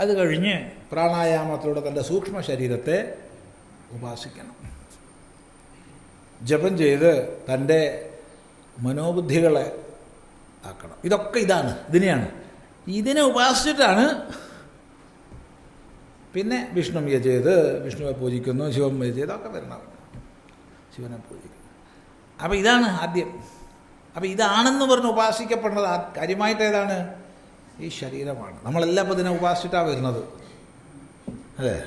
അത് കഴിഞ്ഞ് പ്രാണായാമത്തിലൂടെ തന്റെ സൂക്ഷ്മ ശരീരത്തെ ഉപാസിക്കണം. ജപം ചെയ്ത് തന്റെ മനോബുദ്ധികളെ ആക്കണം. ഇതൊക്കെ ഇതാണ് ഇതിനെയാണ്. ഇതിനെ ഉപാസിച്ചിട്ടാണ് പിന്നെ വിഷ്ണുവിയെ ചെയ്ത് വിഷ്ണുവെ പൂജിക്കുന്നു ശിവമ്മയെ ചെയ്ത് ഒക്കെ വരണം. ശിവനെ പൂജിക്കുന്നു. അപ്പോൾ ഇതാണ് ആദ്യം. അപ്പോൾ ഇതാണെന്ന് പറഞ്ഞ് ഉപാസിക്കപ്പെടുന്നത് കാര്യമായിട്ട് ഏതാണ്? ഈ ശരീരമാണ്. നമ്മളെല്ലാം ഇപ്പോൾ ഇതിനെ ഉപാസിച്ചിട്ടാണ് വരുന്നത്. അല്ലേ?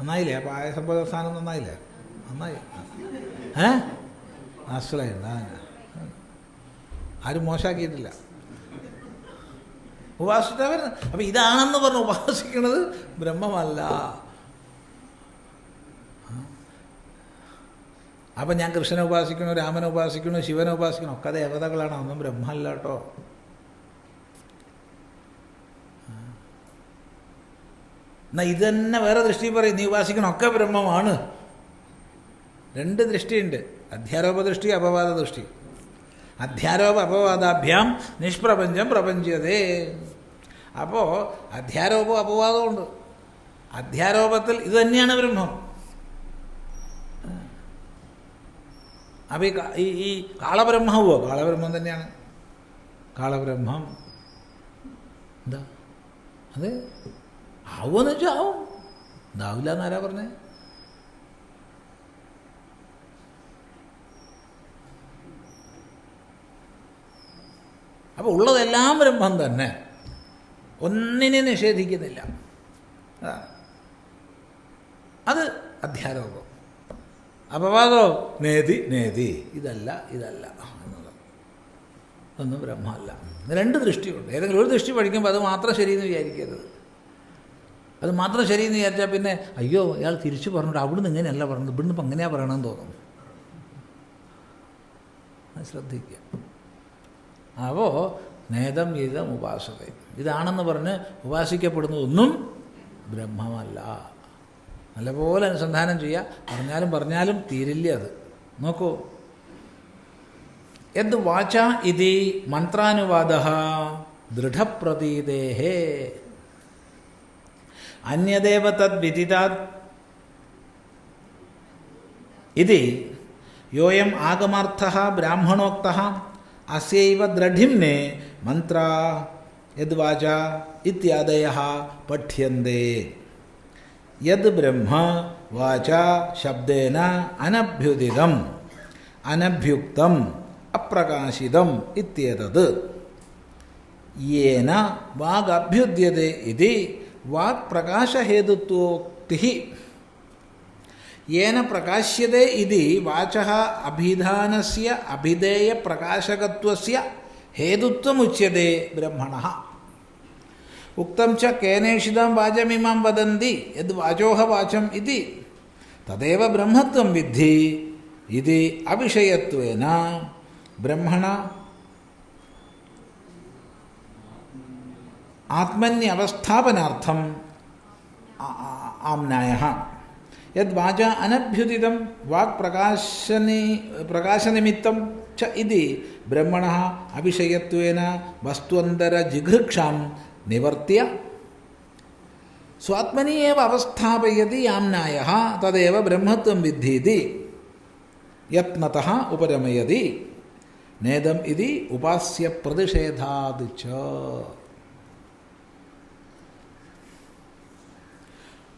നന്നായില്ലേ? അപ്പോൾ സംഭവ സ്ഥാനം നന്നായില്ലേ? നന്നായി. ഏ? മനസ്സിലായില്ല ആരും മോശമാക്കിയിട്ടില്ല ഉപാസിച്ചിട്ടാണ് വരുന്നത്. അപ്പം ഇതാണെന്ന് പറഞ്ഞ് ഉപാസിക്കുന്നത് ബ്രഹ്മമല്ല. അപ്പം ഞാൻ കൃഷ്ണനെ ഉപാസിക്കണോ രാമനെ ഉപാസിക്കണോ ശിവനെ ഉപാസിക്കണോ? ഒക്കെ ദേവതകളാണ്. ഒന്നും ബ്രഹ്മമല്ല കേട്ടോ. എന്നാ ഇത് തന്നെ വേറെ ദൃഷ്ടി പറയും. നീ ഉപാസിക്കണൊക്കെ ബ്രഹ്മമാണ്. രണ്ട് ദൃഷ്ടിയുണ്ട്. അധ്യാരോപ ദൃഷ്ടി അപവാദ ദൃഷ്ടി. അധ്യാരോപ അപവാദാഭ്യാം നിഷ്പ്രപഞ്ചം പ്രപഞ്ചതേ. അപ്പോൾ അധ്യാരോപവും അപവാദമുണ്ട് അധ്യാരോപത്തിൽ ഇതുതന്നെയാണ് ബ്രഹ്മം. അപ്പോൾ ഈ ഈ കാളബ്രഹ്മവോ? കാളബ്രഹ്മം തന്നെയാണ്. കാളബ്രഹ്മം. എന്താ? അത് ആവുമെന്ന് വെച്ചാൽ ആവും ഇതാവില്ല എന്നാരാ പറഞ്ഞേ? അപ്പോൾ ഉള്ളതെല്ലാം ബ്രഹ്മം തന്നെ. ഒന്നിനെ നിഷേധിക്കുന്നില്ല. അത് അധ്യാരോപം. അപവാദോ. നേതി നേതി. ഇതല്ല ഇതല്ല. എന്നുള്ളത്. ഒന്നും ബ്രഹ്മമല്ല. രണ്ട് ദൃഷ്ടിയുണ്ട്. ഏതെങ്കിലും ഒരു ദൃഷ്ടി പഠിക്കുമ്പോൾ അത് മാത്രം ശരിയെന്ന് വിചാരിക്കരുത്. അത് മാത്രം ശരിയെന്ന് വിചാരിച്ചാൽ പിന്നെ അയ്യോ ഇയാൾ തിരിച്ചു പറഞ്ഞിട്ട് അവിടുന്ന് ഇങ്ങനെയല്ല പറഞ്ഞത് ഇവിടുന്ന് ഇപ്പം എങ്ങനെയാണ് പറയണമെന്ന് തോന്നും ശ്രദ്ധിക്കുക. അപ്പോൾ നേതം ഇതം ഉപാസത ഇതാണെന്ന് പറഞ്ഞ് ഉപാസിക്കപ്പെടുന്നതൊന്നും ബ്രഹ്മമല്ല. നല്ലപോലെ അനുസന്ധാനം ചെയ്യുക പറഞ്ഞാലും പറഞ്ഞാലും തീരില്ല അത്. നോക്കൂ. യദ് വാച ഇതി മന്ത്രാനുവാദ ദൃഢപ്രതീതേ അന്യദേവ തദ്വിദിതാത് ഇതി യോയം ആഗമാർത്ഥ ബ്രാഹ്മണോക്ത അസൈവ ദ്രഢിംനെ മന്ത്ര യദ്വാച ഇത്യാദയ പഠ്യന്തേ. യദ് ബ്രഹ്മ വാച ശബ്ദേന അനഭ്യുദിതം അനഭ്യുക്തം അപ്രകാശിതം ഇത്യേതത്. യേന വാഗഭ്യുദ്യത്തെ ഇതി വാക് പ്രകാശഹേതുത്വോക്തി യേന പ്രകാശ്യത്തെ ഇതി വാചഃ അഭിധാനസ്യ അഭിധേയ പ്രകാശകത്വസ്യ ഹേതുത്വമുച്യത്തെ ബ്രഹ്മണഃ. ഉക്തം ച കേനേഷിതാം വാചമിമാം വദന്തി യദ് വാചോഹ വാചം ഇതി. തദേവ ബ്രഹ്മത്വം വിദ്ധി. ഇത് അവിഷയത്വേന. ബ്രഹ്മണ ആത്മന്യവസ്ഥാപനാർത്ഥം ആംനായ യദ് വാച അനഭ്യുദിതം വാക് പ്രകാശനി പ്രകാശനിമിത്തം ച ഇതി ബ്രഹ്മണ അവിഷയത്വേന വസ്തുവന്തരജിഘൃക്ഷാം നിവർത്തിയ സ്വാത്മനി ഏവ അവസ്ഥാപയതി യാംനായ തദേവ ബ്രഹ്മത്വം വിദ്ധീതി യത്നത ഉപരമയതി നേദം ഇതി ഉപാസ്യ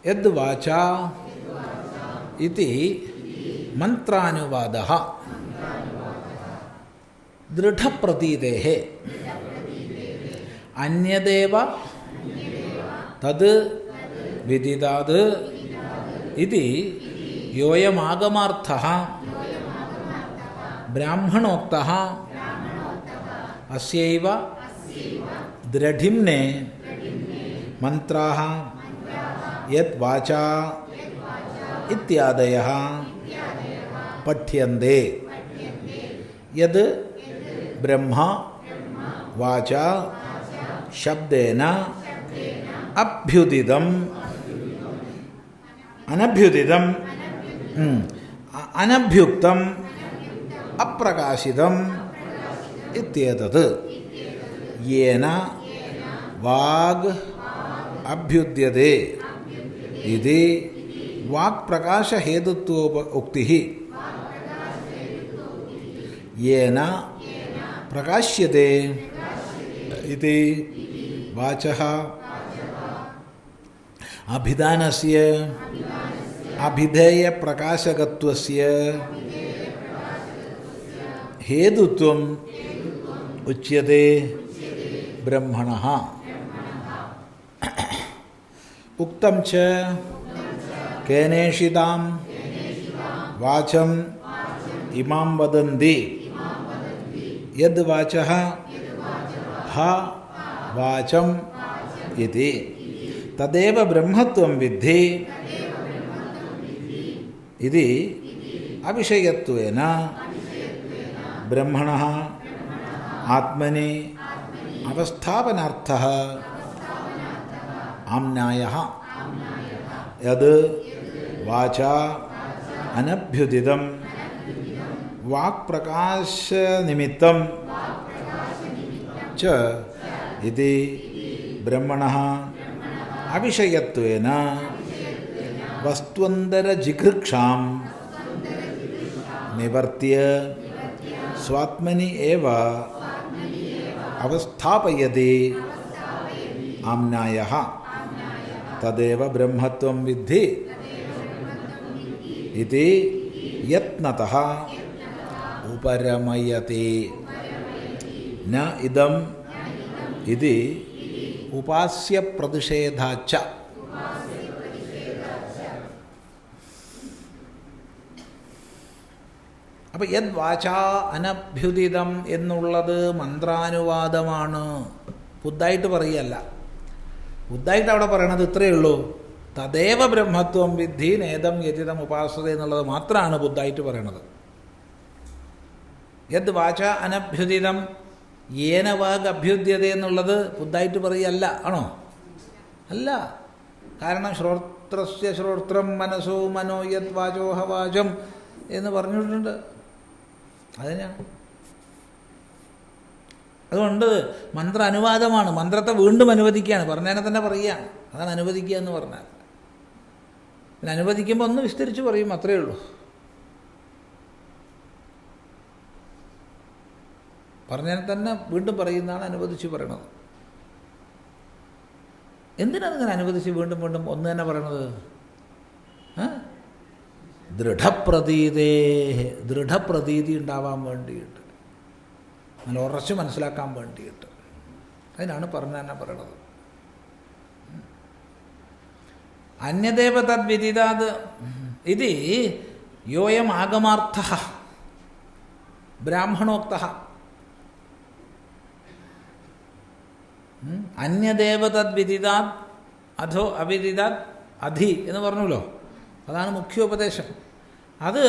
പ്രതിഷേധാത് ച യദ് വാച ഇതി മന്ത്രാനുവാദ. ദൃഢപ്രതീതേ അന്യദേവ തത് വിദിതാത് ഇതി യോയമാഗമാർത്ഥ. ബ്രാഹ്മണോക്ത. അസ്യൈവ ദ്രഢിംനെ മന്ത്രാ യത് വാച ഇത്യാദയ പഠ്യന്തേ. യത് ബ്രഹ്മ വാച ശബ്ദേന അഭ്യുദിതം. അനഭ്യുദിതം. അനഭ്യുക്തം. അപ്രകാശിതം. ഇത്യേതത്. യേന വാഗ് അഭ്യുദ്യത്തെ ഇത് വാക് പ്രകാശഹേതുത്വോപ ഉക്തി യേന പ്രകാശ്യത്തെ ഇത് വാച അഭിധാനസ്യ അഭിധേയപ്രകാശകത്വസ്യ ഹേതുത്വം ഉച്യത്തെ ബ്രഹ്മണ ഉക്തം ച കേനേഷിതാം വാചം ഇമാം വദന്തി യദ് വാച ഹ വാചം ഇതി തദേവ ബ്രഹ്മത്വം വിദ്ധി ഇത് അവിഷയത്വേന ബ്രഹ്മണ ആത്മനി അവസ്ഥാപനാർത്ഥ ആംനായ യത് വാച അനഭ്യുദിതം. വാക്പ്രകാശനിമിത്തം. ച ഇതി ബ്രഹ്മണ. അവിഷയത്വേന. വസ്ത്വന്തരജിഘൃക്ഷാം നിവർത്തിയ. സ്വാത്മനി ഏവ. അവസ്ഥാപയതി. ആംനായ തദേവ ബ്രഹ്മത്വം വിദ്ധി ഇത് യത്നത ഉപരമയത്തെ ന ഇതം ഇത് ഉപാസ്യപ്രതിഷേധാച്ച. അപ്പം യദ് വാചാ അനഭ്യുദിതം എന്നുള്ളത് മന്ത്രാനുവാദമാണ്. പുതുതായിട്ട് പറയല്ല. ബുദ്ധായിട്ട് അവിടെ പറയണത് ഇത്രയേ ഉള്ളൂ. തദേവ ബ്രഹ്മത്വം വിദ്ധി നേതം യജിതം ഉപാസത എന്നുള്ളത് മാത്രമാണ് ബുദ്ധായിട്ട് പറയണത്. യദ് വാച അനഭ്യുദിതം ഏന വാഗ് അഭ്യുദ്യത എന്നുള്ളത് ബുദ്ധായിട്ട് പറയല്ല ആണോ? അല്ല. കാരണം ശ്രോത്രസ്യ ശ്രോത്രം മനസ്സോ മനോ യത് വാചോഹ വാചം എന്ന് പറഞ്ഞിട്ടുണ്ട്. അതിനാണ് അതുകൊണ്ട് മന്ത്ര അനുവാദമാണ്. മന്ത്രത്തെ വീണ്ടും അനുവദിക്കുകയാണ്. പറഞ്ഞതിനെ തന്നെ പറയുകയാണ്. അതാണ് അനുവദിക്കുക എന്ന് പറഞ്ഞാൽ. പിന്നെ അനുവദിക്കുമ്പോൾ ഒന്ന് വിസ്തരിച്ച് പറയും അത്രയേ ഉള്ളൂ. പറഞ്ഞതിനെ തന്നെ വീണ്ടും പറയുന്നതാണ് അനുവദിച്ച് പറയണത്. എന്തിനാണ് ഇങ്ങനെ അനുവദിച്ച് വീണ്ടും വീണ്ടും ഒന്ന് തന്നെ പറയണത്? ദൃഢപ്രതീതേ ദൃഢപ്രതീതി ഉണ്ടാവാൻ വേണ്ടിയിട്ട്. നല്ല ഉറച്ച് മനസ്സിലാക്കാൻ വേണ്ടിയിട്ട്. അതിനാണ് പറഞ്ഞ തന്നെ പറയണത്. അന്യദേവ തദ്വിദിതാത് ഇത് യോയം ആഗമാർത്ഥ ബ്രാഹ്മണോക്ത. അന്യദേവ തദ്വിദിതാത് അധോ അവിദിതാത് അധി എന്ന് പറഞ്ഞല്ലോ അതാണ് മുഖ്യോപദേശം. അത്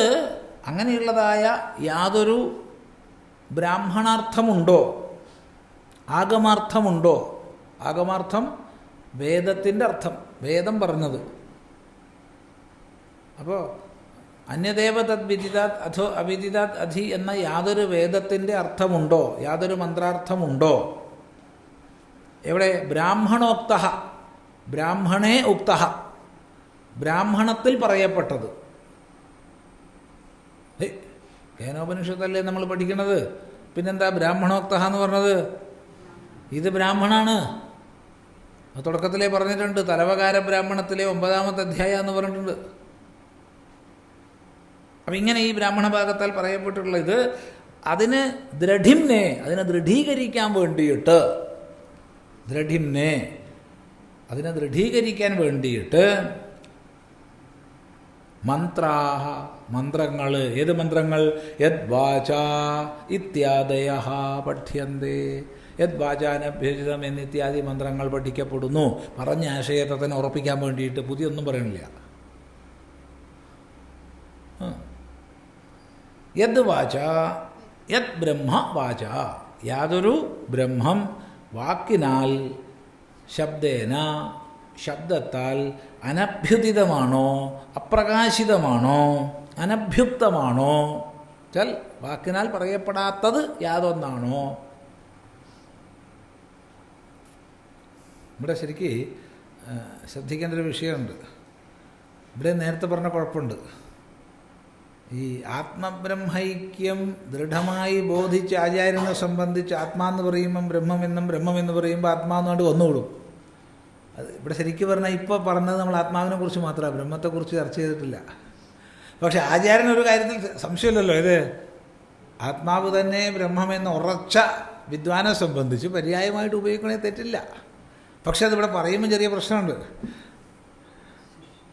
അങ്ങനെയുള്ളതായ യാതൊരു ബ്രാഹ്മണാർത്ഥമുണ്ടോ? ആഗമാർത്ഥമുണ്ടോ? ആഗമാർത്ഥം വേദത്തിന്റെ അർത്ഥം വേദം പറഞ്ഞത്. അപ്പോൾ അന്യദേവ തദ്വിദിതാത് അഥോ അവിദിതാത് അധി എന്ന യാതൊരു വേദത്തിന്റെ അർത്ഥമുണ്ടോ? യാതൊരു മന്ത്രാർത്ഥമുണ്ടോ? എവിടെ? ബ്രാഹ്മണോക്ത ബ്രാഹ്മണേ ഉക്ത ബ്രാഹ്മണത്തിൽ പറയപ്പെട്ടത്. കേനോപനിഷത്തല്ലേ നമ്മൾ പഠിക്കണത്? പിന്നെന്താ ബ്രാഹ്മണോക്ത എന്ന് പറഞ്ഞത്? ഇത് ബ്രാഹ്മണാണ്. തുടക്കത്തിലേ പറഞ്ഞിട്ടുണ്ട്. തലവകാര ബ്രാഹ്മണത്തിലെ ഒമ്പതാമത്തെ അധ്യായ എന്ന് പറഞ്ഞിട്ടുണ്ട്. അപ്പം ഇങ്ങനെ ഈ ബ്രാഹ്മണ ഭാഗത്താൽ പറയപ്പെട്ടിട്ടുള്ള ഇത് അതിന് ദൃഢിംനെ അതിനെ ദൃഢീകരിക്കാൻ വേണ്ടിയിട്ട് ദൃഢിംനെ അതിനെ ദൃഢീകരിക്കാൻ വേണ്ടിയിട്ട് മന്ത്രാഹ മന്ത്രങ്ങൾ ഏത് മന്ത്രങ്ങൾ? യദ് വാച ഇത്യാദയ പഠ്യന്തേ. യദ് വാചാനഭ്യജിതം എന്നിത്യാദി മന്ത്രങ്ങൾ പഠിക്കപ്പെടുന്നു. പറഞ്ഞ ആശയത്തെ തന്നെ ഉറപ്പിക്കാൻ വേണ്ടിയിട്ട് പുതിയൊന്നും പറയണില്ല. യദ് വാച യദ് ബ്രഹ്മ വാച. യാതൊരു ബ്രഹ്മം വാക്കിനാൽ ശബ്ദേന ശബ്ദത്താൽ അനഭ്യുതിതമാണോ അപ്രകാശിതമാണോ? അനഭ്യുക്തമാണോ? ചൽ വാക്കിനാൽ പറയപ്പെടാത്തത് യാതൊന്നാണോ? ഇവിടെ ശരിക്ക് ശ്രദ്ധിക്കേണ്ട ഒരു വിഷയമുണ്ട്. ഇവിടെ നേരത്തെ പറഞ്ഞ കുഴപ്പമുണ്ട്. ഈ ആത്മബ്രഹ്മൈക്യം ദൃഢമായി ബോധിച്ച് ആചാര്യനെ സംബന്ധിച്ച് ആത്മാന്ന് പറയുമ്പം ബ്രഹ്മമെന്നും ബ്രഹ്മമെന്ന് പറയുമ്പോൾ ആത്മാവെന്നുകൊണ്ട് വന്നുകൂടും. അത് ഇവിടെ ശരിക്കും പറഞ്ഞാൽ ഇപ്പോൾ പറഞ്ഞത് നമ്മൾ ആത്മാവിനെ കുറിച്ച് മാത്രമാണ്. ബ്രഹ്മത്തെക്കുറിച്ച് ചർച്ച ചെയ്തിട്ടില്ല. പക്ഷെ ആചാര്യൻ ഒരു കാര്യത്തിൽ സംശയമില്ലല്ലോ. ഇത് ആത്മാവ് തന്നെ ബ്രഹ്മമെന്ന ഉറച്ച വിദ്വാനെ സംബന്ധിച്ച് പര്യായമായിട്ട് ഉപയോഗിക്കണേ തെറ്റില്ല. പക്ഷെ അതിവിടെ പറയുമ്പോൾ ചെറിയ പ്രശ്നമുണ്ട്.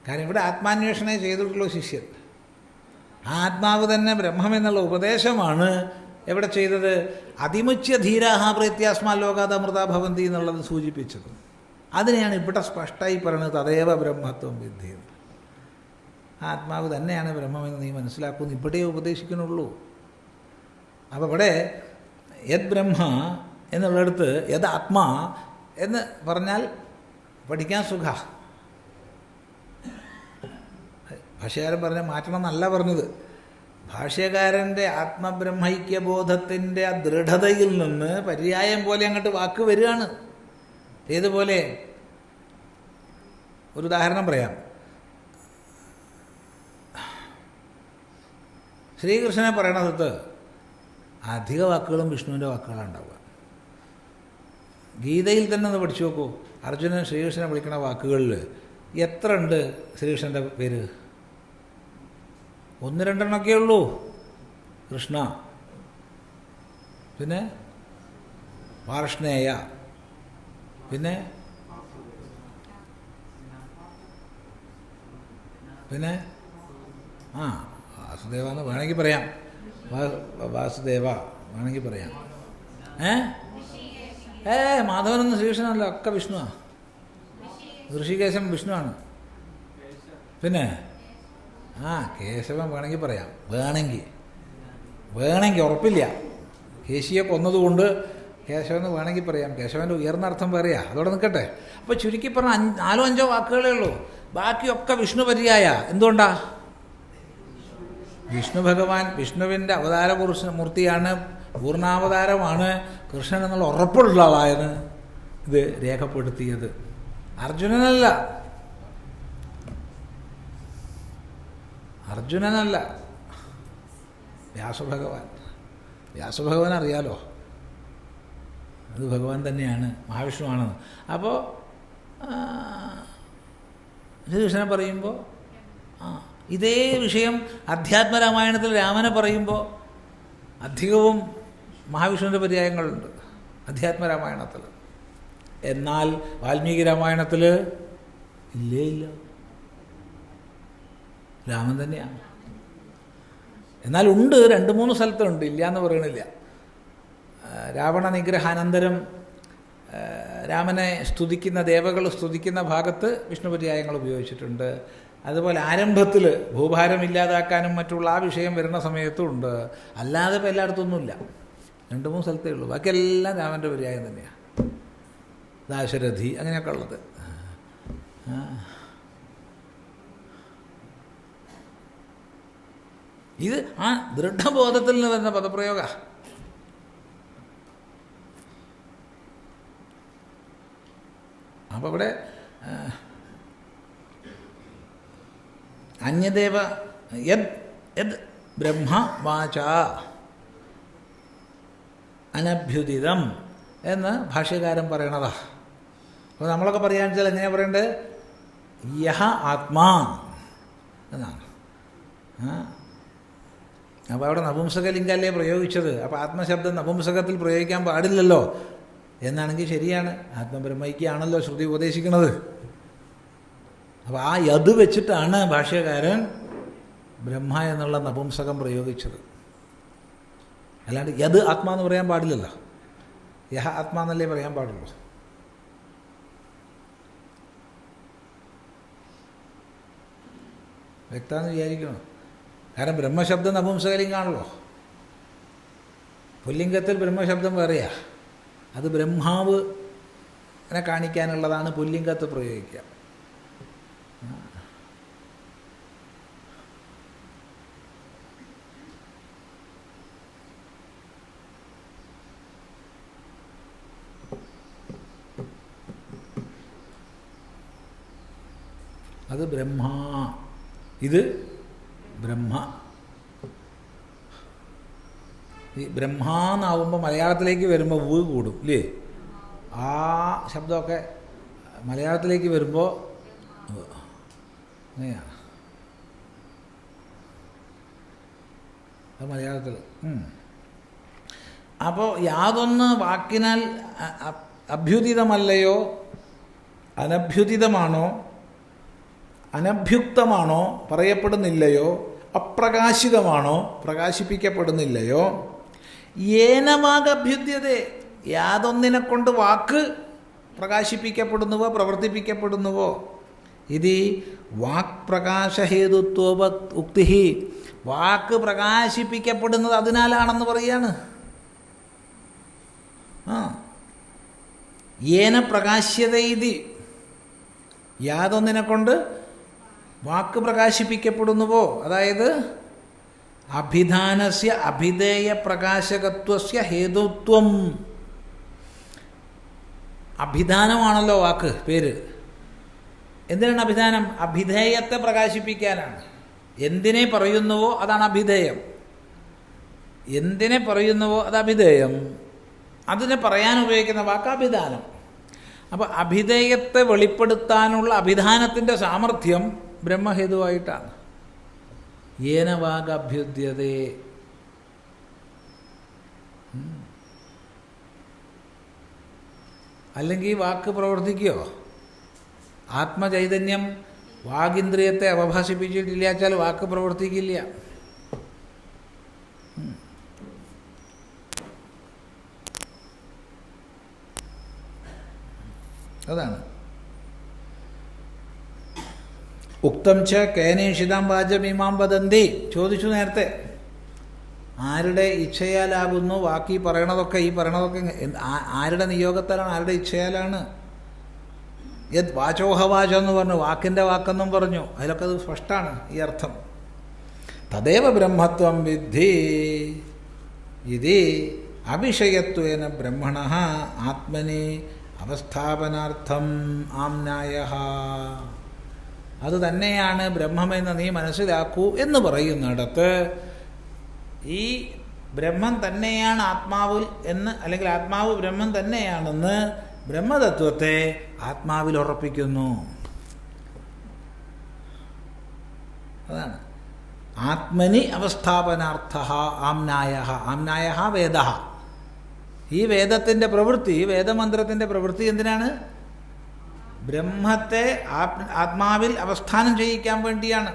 കാരണം ഇവിടെ ആത്മാന്വേഷണേ ചെയ്തിട്ടുള്ളൂ ശിഷ്യൻ. ആത്മാവ് തന്നെ ബ്രഹ്മമെന്നുള്ള ഉപദേശമാണ് എവിടെ ചെയ്തത്? അതിമുച്യ ധീരാഹ പ്രത്യാസ്മാ ഭവന്തി എന്നുള്ളത് സൂചിപ്പിച്ചത്. അതിനെയാണ് ഇവിടെ സ്പഷ്ടമായി പറയുന്നത്. തദേവ ബ്രഹ്മത്വം. ആ ആത്മാവ് തന്നെയാണ് ബ്രഹ്മമെന്ന് നീ മനസ്സിലാക്കുമെന്ന് ഇവിടെയേ ഉപദേശിക്കുന്നുള്ളൂ. അപ്പോൾ ഇവിടെ യത് ബ്രഹ്മ എന്നുള്ളിടത്ത് യത് ആത്മാ എന്ന് പറഞ്ഞാൽ പഠിക്കാൻ സുഖ. ഭാഷകാരൻ പറഞ്ഞ മാറ്റണം എന്നല്ല പറഞ്ഞത്. ഭാഷ്യകാരന്റെ ആത്മബ്രഹ്മൈക്യബോധത്തിന്റെ ആ ദൃഢതയിൽ നിന്ന് പര്യായം പോലെ അങ്ങോട്ട് വാക്ക് വരികയാണ്. ഏതുപോലെ ഒരു ഉദാഹരണം പറയാം. ശ്രീകൃഷ്ണനെ പറയണത് അധിക വാക്കുകളും വിഷ്ണുവിന്റെ വാക്കുകളാണ് ഉണ്ടാവുക. ഗീതയിൽ തന്നെ ഒന്ന് പഠിച്ചു നോക്കൂ. അർജുനൻ ശ്രീകൃഷ്ണനെ വിളിക്കുന്ന വാക്കുകളിൽ എത്ര ഉണ്ട് ശ്രീകൃഷ്ണന്റെ പേര്? ഒന്ന് രണ്ടെണ്ണമൊക്കെ ഉള്ളൂ. കൃഷ്ണ. പിന്നെ വാർഷ്ണേയ. പിന്നെ പിന്നെ ആ വാസുദേവ എന്ന് വേണമെങ്കിൽ പറയാം. വാസുദേവ വേണമെങ്കിൽ പറയാം. ഏ? ഏ മാധവനൊന്നും ശ്രീകൃഷ്ണനല്ല ഒക്കെ വിഷ്ണുവാ. ഋഷികേശം വിഷ്ണുവാണ്. പിന്നെ? ആ കേശവൻ വേണമെങ്കിൽ പറയാം. വേണമെങ്കിൽ. വേണമെങ്കിൽ ഉറപ്പില്ല. കേശിയെ കൊന്നതുകൊണ്ട് കേശവന് വേണമെങ്കിൽ പറയാം. കേശവന്റെ ഉയർന്ന അർത്ഥം പറയാ അതോടെ നിൽക്കട്ടെ. അപ്പോൾ ചുരുക്കി പറഞ്ഞ അഞ്ച് നാലോ അഞ്ചോ വാക്കുകളേ ഉള്ളൂ. ബാക്കിയൊക്കെ വിഷ്ണു പര്യായ എന്തുകൊണ്ടാ? വിഷ്ണു ഭഗവാൻ വിഷ്ണുവിന്റെ അവതാര പുരുഷ മൂർത്തിയാണ് പൂർണാവതാരമാണ് കൃഷ്ണൻ എന്നുള്ള ഉറപ്പുള്ള ആളാണ് ഇത് രേഖപ്പെടുത്തിയത്. അർജുനനല്ല. അർജുനനല്ല. വ്യാസഭഗവാൻ. വ്യാസഭഗവാൻ അറിയാലോ? അത് ഭഗവാൻ തന്നെയാണ് മഹാവിഷ്ണുവാണെന്ന് അപ്പോൾ ശ്രീകൃഷ്ണനെ പറയുമ്പോൾ ആ ഇതേ വിഷയം അധ്യാത്മരാമായണത്തിൽ രാമനെ പറയുമ്പോൾ അധികവും മഹാവിഷ്ണുവിന്റെ പര്യായങ്ങളുണ്ട് അധ്യാത്മരാമായണത്തിൽ. എന്നാൽ വാൽമീകി രാമായണത്തിൽ ഇല്ലേ ഇല്ല. രാമൻ തന്നെയാണ് എന്നാൽ ഉണ്ട് രണ്ട് മൂന്ന് സ്ഥലത്തുണ്ട് ഇല്ല എന്ന് പറയണില്ല. രാവണ നിഗ്രഹാനന്തരം രാമനെ സ്തുതിക്കുന്ന ദേവകൾ സ്തുതിക്കുന്ന ഭാഗത്ത് വിഷ്ണു പര്യായങ്ങൾ ഉപയോഗിച്ചിട്ടുണ്ട്. അതുപോലെ ആരംഭത്തിൽ ഭൂഭാരം ഇല്ലാതാക്കാനും മറ്റുള്ള ആ വിഷയം വരുന്ന സമയത്തും ഉണ്ട് അല്ലാതെ ഇപ്പോൾ എല്ലായിടത്തൊന്നുമില്ല. രണ്ട് മൂന്ന് സ്ഥലത്തേ ഉള്ളൂ. ബാക്കിയെല്ലാം രാമന്റെ പര്യായം തന്നെയാണ് ദാശരഥി അങ്ങനെയൊക്കെ ഉള്ളത്. ഇത് ആ ദൃഢബോധത്തിൽ നിന്ന് വരുന്ന പദപ്രയോഗ. അപ്പോൾ ഇവിടെ അന്യദേവ യദ് യദ് ബ്രഹ്മ വാച. അനഭ്യുദിതം എന്ന് ഭാഷ്യകാരൻ പറയണതാ. അപ്പോൾ നമ്മളൊക്കെ പറയാന്ന് വെച്ചാൽ എങ്ങനെയാണ് പറയേണ്ടത് യഹ ആത്മാ എന്നാണ്. അപ്പോൾ അവിടെ നപുംസകലിംഗല്ലേ പ്രയോഗിച്ചത്. അപ്പോൾ ആത്മശബ്ദം നപുംസകത്തിൽ പ്രയോഗിക്കാൻ പാടില്ലല്ലോ. എന്നാണെങ്കിൽ ശരിയാണ്. ആത്മബ്രഹ്മയ്ക്കാണല്ലോ ശ്രുതി ഉപദേശിക്കുന്നത് അപ്പോൾ ആ യത് വെച്ചിട്ടാണ് ഭാഷ്യകാരൻ ബ്രഹ്മ എന്നുള്ള നപുംസകം പ്രയോഗിച്ചത്. അല്ലാണ്ട് യത് ആത്മാ എന്ന് പറയാൻ പാടില്ലല്ലോ. യഹ ആത്മാ എന്നല്ലേ പറയാൻ പാടുള്ളൂ. വ്യക്തമെന്ന് വിചാരിക്കണം കാരണം ബ്രഹ്മശബ്ദം നപുംസകലിംഗാണല്ലോ. പുല്ലിംഗത്തിൽ ബ്രഹ്മശബ്ദം വേറെയാ. അത് ബ്രഹ്മാവ് കാണിക്കാനുള്ളതാണ് പുല്ലിംഗത്ത് പ്രയോഗിക്കുക അത് ബ്രഹ്മ. ഇത് ബ്രഹ്മ. ഈ ബ്രഹ്മാന്നാവുമ്പോൾ മലയാളത്തിലേക്ക് വരുമ്പോൾ വ് കൂടും ഇല്ലേ? ആ ശബ്ദമൊക്കെ മലയാളത്തിലേക്ക് വരുമ്പോൾ അങ്ങനെയാണ് അത് മലയാളത്തിൽ. അപ്പോൾ യാതൊന്ന് വാക്കിനാൽ അഭ്യുദിതമല്ലയോ? അനഭ്യുദിതമാണോ? അനഭ്യുക്തമാണോ പറയപ്പെടുന്നില്ലയോ അപ്രകാശിതമാണോ പ്രകാശിപ്പിക്കപ്പെടുന്നില്ലയോ? ഏനവാഗഭ്യുദ്യതേ യാതൊന്നിനെ കൊണ്ട് വാക്ക് പ്രകാശിപ്പിക്കപ്പെടുന്നുവോ പ്രവർത്തിപ്പിക്കപ്പെടുന്നുവോ? ഇത് വാക് പ്രകാശഹേതുത്വ ഉക്തിഹി. വാക്ക് പ്രകാശിപ്പിക്കപ്പെടുന്നത് അതിനാലാണെന്ന് പറയാണ് ആ. ഏന പ്രകാശ്യത ഇത് യാതൊന്നിനെ കൊണ്ട് വാക്ക് പ്രകാശിപ്പിക്കപ്പെടുന്നുവോ? അതായത് അഭിധാനസ്യ അഭിധേയ പ്രകാശകത്വസ്യ ഹേതുത്വം. അഭിധാനമാണല്ലോ വാക്ക് പേര്. എന്തിനാണ് അഭിധാനം? അഭിധേയത്തെ പ്രകാശിപ്പിക്കാനാണ്. എന്തിനെ പറയുന്നുവോ അതാണ് അഭിധേയം. എന്തിനെ പറയുന്നുവോ അത് അഭിധേയം. അതിനെ പറയാൻ ഉപയോഗിക്കുന്ന വാക്ക് അഭിധാനം. അപ്പോൾ അഭിധേയത്തെ വെളിപ്പെടുത്താനുള്ള അഭിധാനത്തിന്റെ സാമർഥ്യം ബ്രഹ്മഹേതുവായിട്ടാണ്. ഏന വാഗഭ്യുദ്യതേ ഉം. അല്ലെങ്കിൽ വാക്ക് പ്രവർത്തിക്കുകയോ ആത്മചൈതന്യം വാഗിന്ദ്രിയത്തെ അവഭാഷിപ്പിച്ചിട്ടില്ല വെച്ചാൽ വാക്ക് പ്രവർത്തിക്കില്ല. അതാണ്. ഉക്തം ച കേനേഷിതാം വാചമീമാം വദന്തി. ചോദിച്ചു നേരത്തെ. ആരുടെ ഇച്ഛയാലാകുന്നു വാക്കി പറയണതൊക്കെ ഈ പറയണതൊക്കെ ആരുടെ നിയോഗത്താലാണ് ആരുടെ ഇച്ഛയാലാണ്? യത് വാചോഹവാച എന്ന് പറഞ്ഞു വാക്കിന്റെ വാക്കെന്നും പറഞ്ഞു. അതിലൊക്കെ അത് സ്പഷ്ടമാണ് ഈ അർത്ഥം. തദേവ ബ്രഹ്മത്വം വിദ്ധി. ഇത് അവിഷയത്വേന ബ്രഹ്മണ ആത്മനി അവസ്ഥാപനാർത്ഥം ആംനായ അത് തന്നെയാണ് ബ്രഹ്മമെന്ന് നീ മനസ്സിലാക്കൂ എന്ന് പറയുന്നിടത്ത് ഈ ബ്രഹ്മം തന്നെയാണ് ആത്മാവിൽ എന്ന് അല്ലെങ്കിൽ ആത്മാവ് ബ്രഹ്മം തന്നെയാണെന്ന് ബ്രഹ്മതത്വത്തെ ആത്മാവിൽ ഉറപ്പിക്കുന്നു. അതാണ്. ആത്മനി അവസ്ഥാപനാർത്ഥ ആംനായ ആംനായ വേദ. ഈ വേദത്തിന്റെ പ്രവൃത്തി വേദമന്ത്രത്തിന്റെ പ്രവൃത്തി എന്തിനാണ്? ബ്രഹ്മത്തെ ആത്മാവിൽ അവസ്ഥാനം ചെയ്യിക്കാൻ വേണ്ടിയാണ്.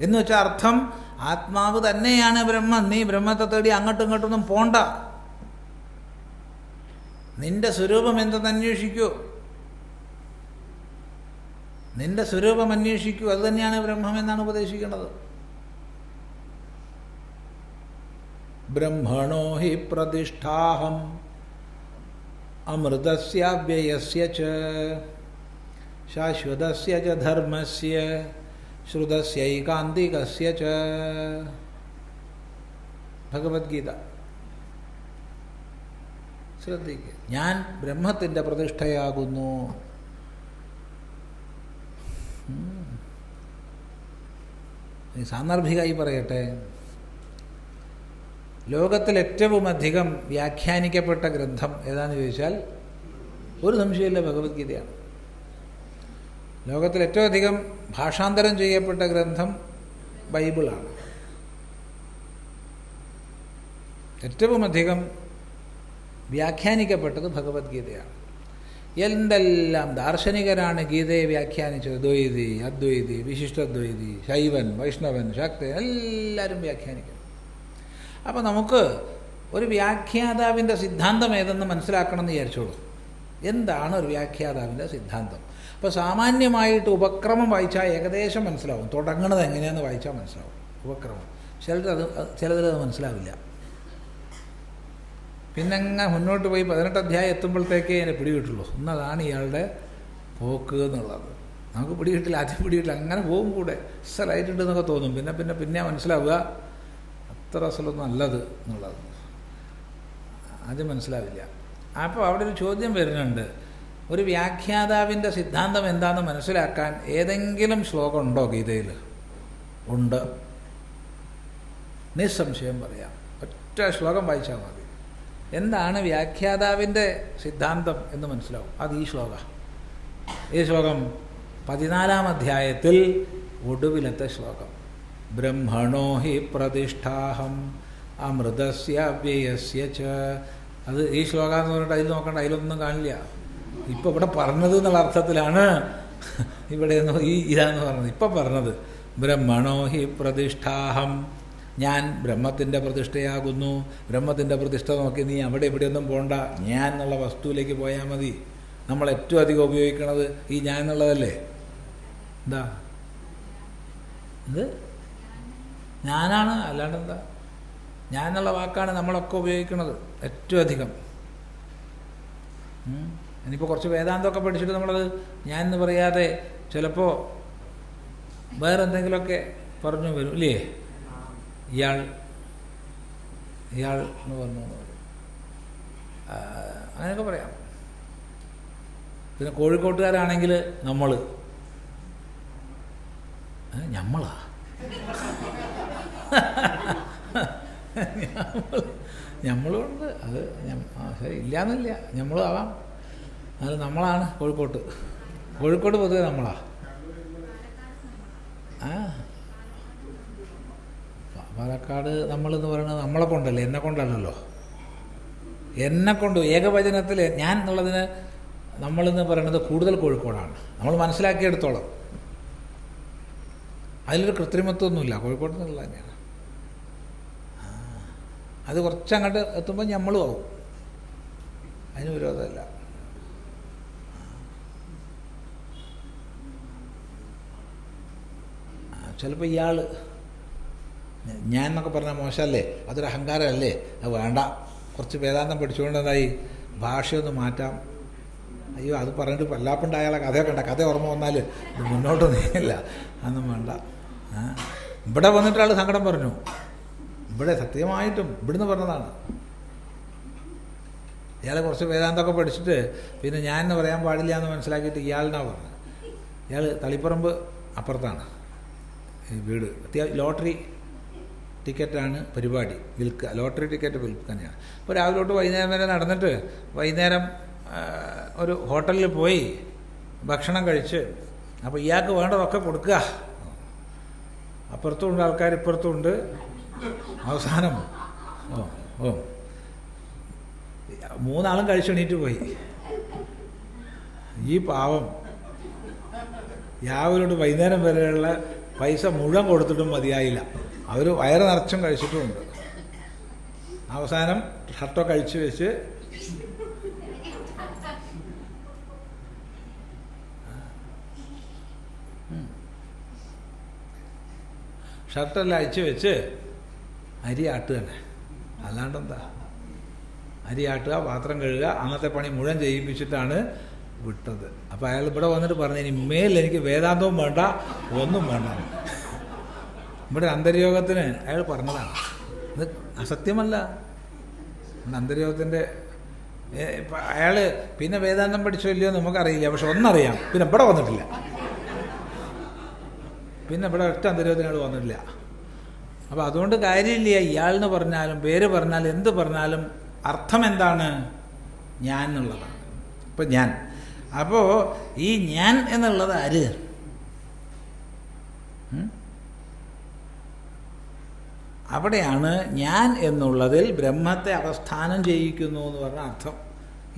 എന്ന് വെച്ചാൽ അർത്ഥം ആത്മാവ് തന്നെയാണ് ബ്രഹ്മം നീ ബ്രഹ്മത്തെ തേടി അങ്ങോട്ടും ഇങ്ങോട്ടൊന്നും പോണ്ട. നിന്റെ സ്വരൂപം എന്തെന്ന് അന്വേഷിക്കൂ. നിന്റെ സ്വരൂപം അന്വേഷിക്കൂ. അത് തന്നെയാണ് ബ്രഹ്മം എന്നാണ് ഉപദേശിക്കുന്നത് ബ്രഹ്മണോ ഹി പ്രതിഷ്ഠാഹം. അമൃതസ്യാവ്യയസ്യ ച ശാശ്വതസ്യ ച ധർമ്മസ്യ ശ്രുതസ്യൈകാന്തികസ്യ ച ഭഗവത്ഗീത ശ്രദ്ധിക്കുക ഞാൻ ബ്രഹ്മത്തിന്റെ പ്രതിഷ്ഠയാകുന്നു। ഉം. ഇനി സാന്ദർഭികമായി പറയട്ടെ. ലോകത്തിൽ ഏറ്റവും അധികം വ്യാഖ്യാനിക്കപ്പെട്ട ഗ്രന്ഥം ഏതാണെന്ന് ചോദിച്ചാൽ ഒരു സംശയമില്ല ഭഗവത്ഗീതയാണ്. ലോകത്തിൽ ഏറ്റവും അധികം ഭാഷാന്തരം ചെയ്യപ്പെട്ട ഗ്രന്ഥം ബൈബിളാണ്. ഏറ്റവും അധികം വ്യാഖ്യാനിക്കപ്പെട്ടത് ഭഗവത്ഗീതയാണ്. എന്തെല്ലാം ദാർശനികരാണ് ഗീതയെ വ്യാഖ്യാനിച്ചത്? ദ്വൈതി അദ്വൈതി വിശിഷ്ടദ്വൈതി ശൈവൻ വൈഷ്ണവൻ ശക്തൻ എല്ലാവരും വ്യാഖ്യാനിക്കുന്നു. അപ്പോൾ നമുക്ക് ഒരു വ്യാഖ്യാതാവിന്റെ സിദ്ധാന്തം ഏതെന്ന് മനസ്സിലാക്കണം എന്ന് വിചാരിച്ചോളൂ. എന്താണ് ഒരു വ്യാഖ്യാതാവിന്റെ സിദ്ധാന്തം? അപ്പോൾ സാമാന്യമായിട്ട് ഉപക്രമം വായിച്ചാൽ ഏകദേശം മനസ്സിലാവും. തുടങ്ങണത് എങ്ങനെയാണെന്ന് വായിച്ചാൽ മനസ്സിലാവും. ഉപക്രമം. ചിലത് അത് ചിലതിൽ അത് മനസ്സിലാവില്ല. പിന്നെ അങ്ങ് മുന്നോട്ട് പോയി പതിനെട്ട് അധ്യായം എത്തുമ്പോഴത്തേക്കേ അതിനെ പിടികിട്ടുള്ളൂ. എന്നതാണ് ഇയാളുടെ പോക്ക് എന്നുള്ളത്. നമുക്ക് പിടികിട്ടില്ല ആദ്യം പിടികിട്ടില്ല. അങ്ങനെ പോകും കൂടെ. അസലായിട്ടുണ്ടെന്നൊക്കെ തോന്നും. പിന്നെ പിന്നെ പിന്നെ മനസ്സിലാവുക. അത്ര അസലൊന്നും അല്ലത് എന്നുള്ളത്. ആദ്യം മനസ്സിലാവില്ല. അപ്പോൾ അവിടെ ഒരു ചോദ്യം വരുന്നുണ്ട്. ഒരു വ്യാഖ്യാതാവിന്റെ സിദ്ധാന്തം എന്താണെന്ന് മനസ്സിലാക്കാൻ ഏതെങ്കിലും ശ്ലോകം ഉണ്ടോ ഗീതയിൽ? ഉണ്ട്. നിസ്സംശയം പറയാം. ഒറ്റ ശ്ലോകം വായിച്ചാൽ മതി. എന്താണ് വ്യാഖ്യാതാവിന്റെ സിദ്ധാന്തം എന്ന് മനസ്സിലാവും? അത് ഈ ശ്ലോക. ഈ ശ്ലോകം പതിനാലാം അധ്യായത്തിൽ ഒടുവിലത്തെ ശ്ലോകം. ബ്രഹ്മണോ ഹി പ്രതിഷ്ഠാഹം അമൃതസ്യ വ്യയസ്യ ച. അത് ഈ ശ്ലോകം എന്ന് പറഞ്ഞിട്ട് അതിൽ നോക്കണ്ട അതിലൊന്നും കാണില്ല. ഇപ്പം ഇവിടെ പറഞ്ഞത് എന്നുള്ള അർത്ഥത്തിലാണ് ഇവിടെ ഈ ഇതാന്ന് പറഞ്ഞത്. ഇപ്പം പറഞ്ഞത് ബ്രഹ്മണോ ഹി പ്രതിഷ്ഠാഹം. ഞാൻ ബ്രഹ്മത്തിന്റെ പ്രതിഷ്ഠയാകുന്നു. ബ്രഹ്മത്തിന്റെ പ്രതിഷ്ഠ നോക്കി നീ അവിടെ എവിടെയൊന്നും പോണ്ട. ഞാൻ എന്നുള്ള വസ്തുവിലേക്ക് പോയാൽ മതി. നമ്മൾ ഏറ്റവും അധികം ഉപയോഗിക്കണത് ഈ ഞാൻ എന്നുള്ളതല്ലേ? എന്താ? ഇത് ഞാനാണ് അല്ലാണ്ട് എന്താ? ഞാൻ എന്നുള്ള വാക്കാണ് നമ്മളൊക്കെ ഉപയോഗിക്കുന്നത് ഏറ്റവും അധികം. ഇനിയിപ്പോൾ കുറച്ച് വേദാന്തമൊക്കെ പഠിച്ചിട്ട് നമ്മളത് ഞാൻ എന്ന് പറയാതെ ചിലപ്പോൾ വേറെ എന്തെങ്കിലുമൊക്കെ പറഞ്ഞു വരും ഇല്ലേ? ഇയാൾ ഇയാൾ എന്ന് പറഞ്ഞു അങ്ങനെയൊക്കെ പറയാം. പിന്നെ കോഴിക്കോട്ടുകാരാണെങ്കിൽ നമ്മൾ ഞമ്മളാ? ഞമ്മളുണ്ട്. അത് ശരി ഇല്ലയെന്നില്ല ഞമ്മളും ആവാം അത് നമ്മളാണ് കോഴിക്കോട്ട്. കോഴിക്കോട് പൊതുവെ നമ്മളാ. ആ. പാലക്കാട് നമ്മളെന്ന് പറയുന്നത് നമ്മളെ കൊണ്ടല്ലേ എന്നെ കൊണ്ടല്ലല്ലോ. എന്നെ കൊണ്ട് ഏകവചനത്തിൽ ഞാൻ എന്നുള്ളതിന് നമ്മളെന്ന് പറയുന്നത് കൂടുതൽ കോഴിക്കോടാണ്. നമ്മൾ മനസ്സിലാക്കിയെടുത്തോളം. അതിലൊരു കൃത്രിമത്വമൊന്നുമില്ല. കോഴിക്കോട് എന്നുള്ളത് തന്നെയാണ്. അത് കുറച്ചങ്ങോട്ട് എത്തുമ്പോൾ ഞമ്മളും ആവും. അതിന് വിരോധമല്ല. ചിലപ്പോൾ ഇയാൾ ഞാൻ എന്നൊക്കെ പറഞ്ഞാൽ മോശമല്ലേ? അതൊരു അഹങ്കാരമല്ലേ? അത് വേണ്ട. കുറച്ച് വേദാന്തം പഠിച്ചുകൊണ്ടതായി ഭാഷയൊന്ന് മാറ്റാം. അയ്യോ അത് പറഞ്ഞിട്ട് വല്ലാപ്പുണ്ട് അയാളെ കഥയൊക്കെ ഉണ്ട് കഥ ഓർമ്മ വന്നാൽ മുന്നോട്ട് നീങ്ങില്ല. അതൊന്നും വേണ്ട. ഇവിടെ വന്നിട്ട് ആൾ സങ്കടം പറഞ്ഞു. ഇവിടെ സത്യമായിട്ടും ഇവിടുന്ന് പറഞ്ഞതാണ്. ഇയാളെ കുറച്ച് വേദാന്തമൊക്കെ പഠിച്ചിട്ട് പിന്നെ ഞാൻ എന്ന് പറയാൻ പാടില്ല എന്ന് മനസ്സിലാക്കിയിട്ട് ഇയാളിനാണ് പറഞ്ഞത്. ഇയാൾ തളിപ്പറമ്പ് അപ്പുറത്താണ്. വീട്. അത്യാവശ്യം ലോട്ടറി ടിക്കറ്റാണ് പരിപാടി. വിൽക്കുക ലോട്ടറി ടിക്കറ്റ് വിൽക്കാനാണ്. അപ്പോൾ രാവിലെ തൊട്ട് വൈകുന്നേരം വരെ നടന്നിട്ട് വൈകുന്നേരം ഒരു ഹോട്ടലിൽ പോയി ഭക്ഷണം കഴിച്ച് അപ്പോൾ ഇയാൾക്ക് വേണ്ടതൊക്കെ കൊടുക്കുക. അപ്പുറത്തും ഉണ്ട് ആൾക്കാർ ഇപ്പുറത്തും ഉണ്ട്. അവസാനം ഓ ഓ. മൂന്നാളും കഴിച്ചെണീറ്റ് പോയി. ഈ പാവം. യാവരോട് വൈകുന്നേരം വരെയുള്ള പൈസ മുഴുവൻ കൊടുത്തിട്ടും മതിയായില്ല. അവർ വയറ് നിറച്ചും കഴിച്ചിട്ടുമുണ്ട്. അവസാനം ഷർട്ടൊക്കെ കഴിച്ചു വെച്ച്. ഷർട്ടെല്ലാം അഴിച്ചു വെച്ച് അരി ആട്ടുകയാണ് അല്ലാണ്ടെന്താ? അരി ആട്ടുക പാത്രം കഴുകുക അന്നത്തെ പണി മുഴുവൻ ചെയ്യിപ്പിച്ചിട്ടാണ് വിട്ടത്. അപ്പോൾ അയാൾ ഇവിടെ വന്നിട്ട് പറഞ്ഞു ഇനി മേലിൽ എനിക്ക് വേദാന്തവും വേണ്ട ഒന്നും വേണ്ട. ഇവിടെ അന്തര്യോഗത്തിന് അയാൾ പറഞ്ഞതാണ്. ഇത് അസത്യമല്ല. അന്തര്യോഗത്തിന്റെ അയാൾ പിന്നെ വേദാന്തം പഠിച്ചോ ഇല്ലയോ നമുക്കറിയില്ല. പക്ഷെ ഒന്നറിയാം. പിന്നെ ഇവിടെ വന്നിട്ടില്ല. പിന്നെ ഇവിടെ ഒറ്റ അന്തര്യോഗത്തിന് അയാൾ വന്നിട്ടില്ല. അപ്പോൾ അതുകൊണ്ട് കാര്യമില്ല ഇയാളെന്ന് പറഞ്ഞാലും പേര് പറഞ്ഞാലും എന്ത് പറഞ്ഞാലും അർത്ഥം എന്താണ്? ഞാൻ എന്നുള്ളതാണ്. ഇപ്പം ഞാൻ. അപ്പോൾ ഈ ഞാൻ എന്നുള്ളത് ആര്? അവിടെയാണ് ഞാൻ എന്നുള്ളതിൽ ബ്രഹ്മത്തെ അവസ്ഥാനം ചെയ്യിക്കുന്നു എന്ന് പറഞ്ഞ അർത്ഥം.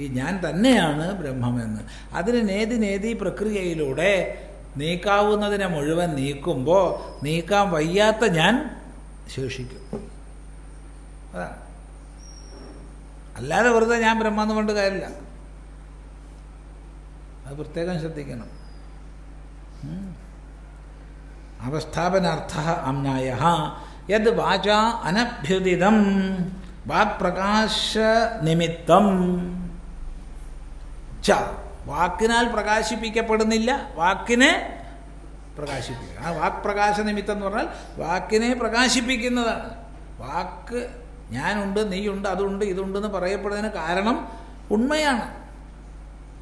ഈ ഞാൻ തന്നെയാണ് ബ്രഹ്മമെന്ന്. അതിന് നേതി നേതി പ്രക്രിയയിലൂടെ നീക്കാവുന്നതിനെ മുഴുവൻ നീക്കുമ്പോൾ നീക്കാൻ വയ്യാത്ത ഞാൻ ശേഷിക്കും. അതാണ്. അല്ലാതെ വെറുതെ ഞാൻ ബ്രഹ്മാന്ന് കൊണ്ട് കാര്യമില്ല. അത് പ്രത്യേകം ശ്രദ്ധിക്കണം. അവസ്ഥാപനാർത്ഥ അമ്നായ. യത് വാച അനഭ്യുദിതം വാക്പ്രകാശ നിമിത്തം ച വാക്കിനാൽ പ്രകാശിപ്പിക്കപ്പെടുന്നില്ല. വാക്കിനെ പ്രകാശിപ്പിക്കുക ആ വാക് പ്രകാശ നിമിത്തം എന്ന് പറഞ്ഞാൽ വാക്കിനെ പ്രകാശിപ്പിക്കുന്നതാണ്. വാക്ക് ഞാനുണ്ട് നീയുണ്ട് അതുണ്ട് ഇതുണ്ടെന്ന് പറയപ്പെടുന്നതിന് കാരണം ഉണ്മയാണ്.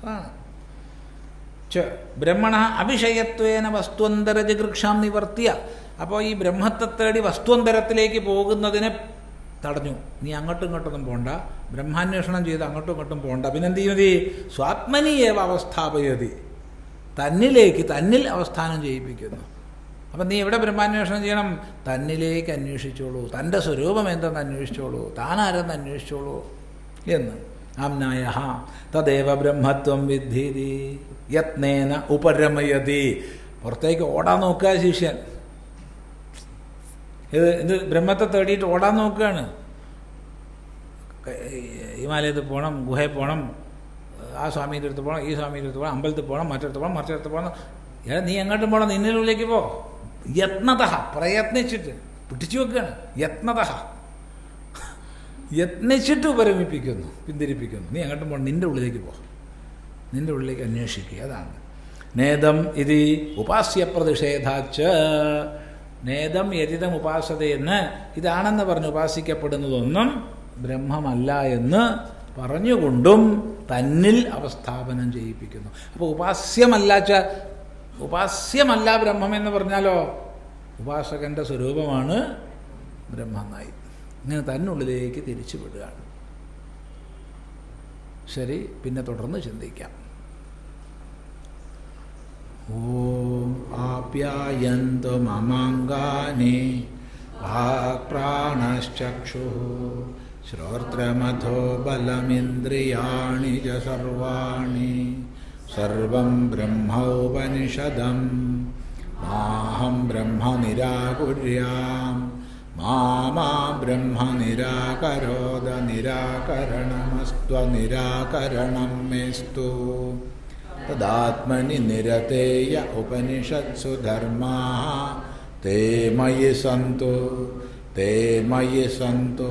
അതാണ്. ബ്രഹ്മണ അഭിഷയത്വേന വസ്തുവന്തര ജിഗൃക്ഷാം നിവർത്തിയ. അപ്പോൾ ഈ ബ്രഹ്മത്തെ തേടി വസ്തുവന്തരത്തിലേക്ക് പോകുന്നതിനെ തടഞ്ഞു. നീ അങ്ങോട്ടും ഇങ്ങോട്ടൊന്നും പോണ്ട. ബ്രഹ്മാന്വേഷണം ചെയ്ത് അങ്ങോട്ടും ഇങ്ങോട്ടും പോണ്ട. പിന്നെന്ത് ചെയ്യുന്നത്? സ്വാത്മനിയേവ അവസ്ഥാപയതി. തന്നിലേക്ക് തന്നിൽ അവസ്ഥാനം ചെയ്യിപ്പിക്കുന്നു. അപ്പം നീ എവിടെ ബ്രഹ്മാന്വേഷണം ചെയ്യണം. തന്നിലേക്ക് അന്വേഷിച്ചോളൂ. തന്റെ സ്വരൂപം എന്തെന്ന് അന്വേഷിച്ചോളൂ. താനാരെന്ന് അന്വേഷിച്ചോളൂ എന്ന്. ആംനായ തദേവ ബ്രഹ്മത്വം വിദ്ധീതി യത്നേന ഉപരമയതി. പുറത്തേക്ക് ഓടാൻ നോക്കുക ശിഷ്യൻ. ഇത് ഇത് ബ്രഹ്മത്തെ തേടിയിട്ട് ഓടാൻ നോക്കുകയാണ്. ഹിമാലയത്തിൽ പോകണം ഗുഹയിൽ പോകണം. ആ സ്വാമീന്റെ അടുത്ത് പോകണം ഈ സ്വാമീന്റെ അടുത്ത് പോകണം അമ്പലത്തിൽ പോകണം മറ്റിടത്ത് പോകണം മറ്റിടത്ത് പോകണം. ഏ നീ എങ്ങോട്ടും പോകണം നിന്നിനുള്ളിലേക്ക് പോ. യത്നത പ്രയത്നിച്ചിട്ട് പിടിച്ചു വെക്കുകയാണ്. യത്നത യത്നിച്ചിട്ട് ഉപരമിപ്പിക്കുന്നു പിന്തിരിപ്പിക്കുന്നു. നീ എങ്ങോട്ടും പോകണം നിന്റെ ഉള്ളിലേക്ക് പോ. നിന്റെ ഉള്ളിലേക്ക് അന്വേഷിക്കുക അതാണ്. നേതം ഇതി ഉപാസ്യ പ്രതിഷേധാച്ച് നേതം യതിതം ഉപാസതയെന്ന് ഇതാണെന്ന് പറഞ്ഞ് ഉപാസിക്കപ്പെടുന്നതൊന്നും ബ്രഹ്മമല്ല എന്ന് പറഞ്ഞുകൊണ്ടും തന്നിൽ അവസ്ഥാപനം ചെയ്യിപ്പിക്കുന്നു. അപ്പോൾ ഉപാസ്യമല്ലാച്ച ഉപാസ്യമല്ല ബ്രഹ്മം എന്ന് പറഞ്ഞാലോ ഉപാസകന്റെ സ്വരൂപമാണ് ബ്രഹ്മനായി. ഇങ്ങനെ തന്നുള്ളിലേക്ക് തിരിച്ചു വിടുകയാണ്. ശരി പിന്നെ തുടർന്ന് ചിന്തിക്കാം. ഓം ആപ്യായന്തു മമാങ്കാനി श्रोत्रमथो बलमिन्द्रियाणि च सर्वाणि सर्वं ब्रह्मोपनिषदं माहं ब्रह्म निराकुर्यां मा मा ब्रह्म निराकरोद निराकरणमस्त्वनिराकरणं मेस्तु तदात्मनि निरतेय उपनिषत्सु धर्माः ते मयि सन्तु ते मयि सन्तु